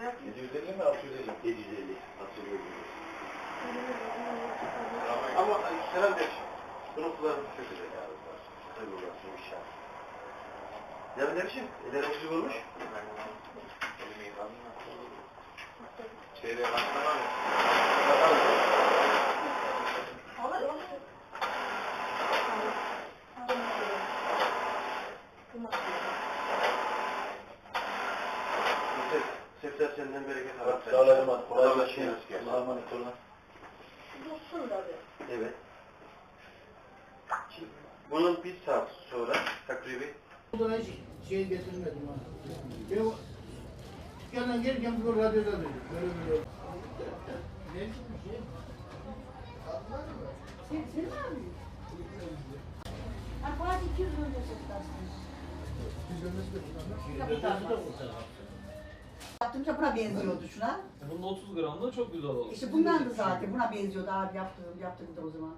750 mi 650? 750 hatırlıyorum. Ama bunun kullanımı çok güzel abi. Tabii orası şart. Ya ne biçim? Eller oksijen olmuş. Mı? Şeyde baksana abi. Yüksek. Sefer senden bereket alır. Gelsin. gelsin. Allah'a emanet olun. Evet. Şimdi bunun bir saat sonra takribi Buradan hiç şey getirmedim ha. Ben dükkandan gelirken bu radyoda duydum. Böyle böyle. Ne bir şey? Sen, sen mi arıyorsun? Ha, Fatih 200 önce çıktı aslında. Biz dönmesi de buradan. Kapıdan bak. Yaptığımda buna benziyordu şuna. Bunun 30 gramda çok güzel olur. İşte bundan da zaten buna benziyordu abi yaptığım, yaptığımda o zaman.